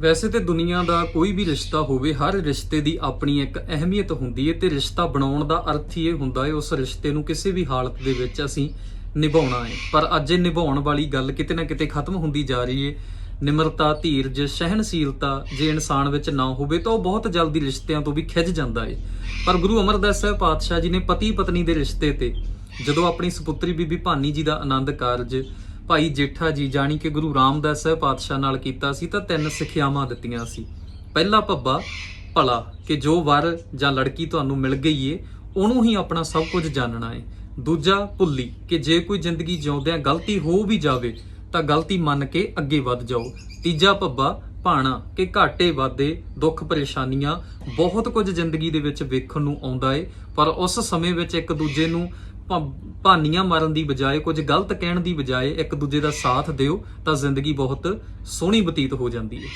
ਵੈਸੇ ਤੇ ਦੁਨੀਆ ਦਾ ਕੋਈ ਵੀ ਰਿਸ਼ਤਾ ਹੋਵੇ, ਹਰ ਰਿਸ਼ਤੇ ਦੀ ਆਪਣੀ ਇੱਕ ਅਹਿਮੀਅਤ ਹੁੰਦੀ ਹੈ ਤੇ ਰਿਸ਼ਤਾ ਬਣਾਉਣ ਦਾ ਅਰਥ ਹੀ ਇਹ ਹੁੰਦਾ ਹੈ ਉਸ ਰਿਸ਼ਤੇ ਨੂੰ ਕਿਸੇ ਵੀ ਹਾਲਤ ਦੇ ਵਿੱਚ ਅਸੀਂ ਨਿਭਾਉਣਾ ਹੈ ਪਰ ਅੱਜ ਇਹ ਨਿਭਾਉਣ ਵਾਲੀ ਗੱਲ ਕਿਤੇ ਨਾ ਕਿਤੇ ਖਤਮ ਹੁੰਦੀ ਜਾ ਰਹੀ ਹੈ ਨਿਮਰਤਾ, ਧੀਰਜ, ਸਹਿਣਸ਼ੀਲਤਾ ਜੇ ਇਨਸਾਨ ਵਿੱਚ ਨਾ ਹੋਵੇ ਤਾਂ ਉਹ ਬਹੁਤ ਜਲਦੀ ਰਿਸ਼ਤਿਆਂ ਤੋਂ ਵੀ ਖਿੱਚ ਜਾਂਦਾ ਹੈ ਪਰ ਗੁਰੂ ਅਮਰਦਾਸ ਸਾਹਿਬ ਪਾਤਸ਼ਾਹ ਜੀ ਨੇ ਪਤੀ ਪਤਨੀ ਦੇ ਰਿਸ਼ਤੇ ਤੇ ਜਦੋਂ ਆਪਣੀ ਸੁਪੁੱਤਰੀ ਬੀਬੀ ਭਾਨੀ ਜੀ ਦਾ ਆਨੰਦ ਕਾਰਜ ਭਾਈ ਜੇਠਾ ਜੀ, ਜਾਣੀ ਕਿ ਗੁਰੂ ਰਾਮਦਾਸ ਸਾਹਿਬ ਪਾਤਸ਼ਾਹ ਨਾਲ ਕੀਤਾ ਸੀ, ਤਾਂ ਤਿੰਨ ਸਿੱਖਿਆਵਾਂ ਦਿੱਤੀਆਂ ਸੀ। ਪਹਿਲਾ ਪੱਬਾ ਭਲਾ, ਕਿ ਜੋ ਵਰ ਜਾਂ ਲੜਕੀ ਤੁਹਾਨੂੰ ਮਿਲ ਗਈ ਏ, ਉਹਨੂੰ ਹੀ ਆਪਣਾ ਸਭ ਕੁਝ ਜਾਣਨਾ ਏ। ਦੂਜਾ, ਭੁੱਲੀ, ਕਿ ਜੇ ਕੋਈ ਜ਼ਿੰਦਗੀ ਜਿਉਂਦਿਆਂ ਗਲਤੀ ਹੋ ਵੀ ਜਾਵੇ, ਤਾਂ ਗਲਤੀ ਮੰਨ ਕੇ ਅੱਗੇ ਵੱਧ ਜਾਓ। ਤੀਜਾ ਪੱਬਾ ਭਾਣਾ, ਕਿ ਘਾਟੇ ਵਾਦੇ ਦੁੱਖ ਪਰੇਸ਼ਾਨੀਆਂ, ਬਹੁਤ ਕੁਝ ਜ਼ਿੰਦਗੀ ਦੇ ਵਿੱਚ ਵੇਖਣ ਨੂੰ ਆਉਂਦਾ ਏ, ਪਰ ਉਸ ਸਮੇਂ ਵਿੱਚ ਇੱਕ ਦੂਜੇ ਨੂੰ ਭਾਨੀਆਂ ਮਾਰਨ ਦੀ ਬਜਾਏ, ਕੁਝ ਗਲਤ ਕਹਿਣ ਦੀ ਬਜਾਏ ਇੱਕ ਦੂਜੇ ਦਾ ਸਾਥ ਦਿਓ, ਤਾਂ ਜ਼ਿੰਦਗੀ ਬਹੁਤ ਸੋਹਣੀ ਬਤੀਤ ਹੋ ਜਾਂਦੀ ਹੈ।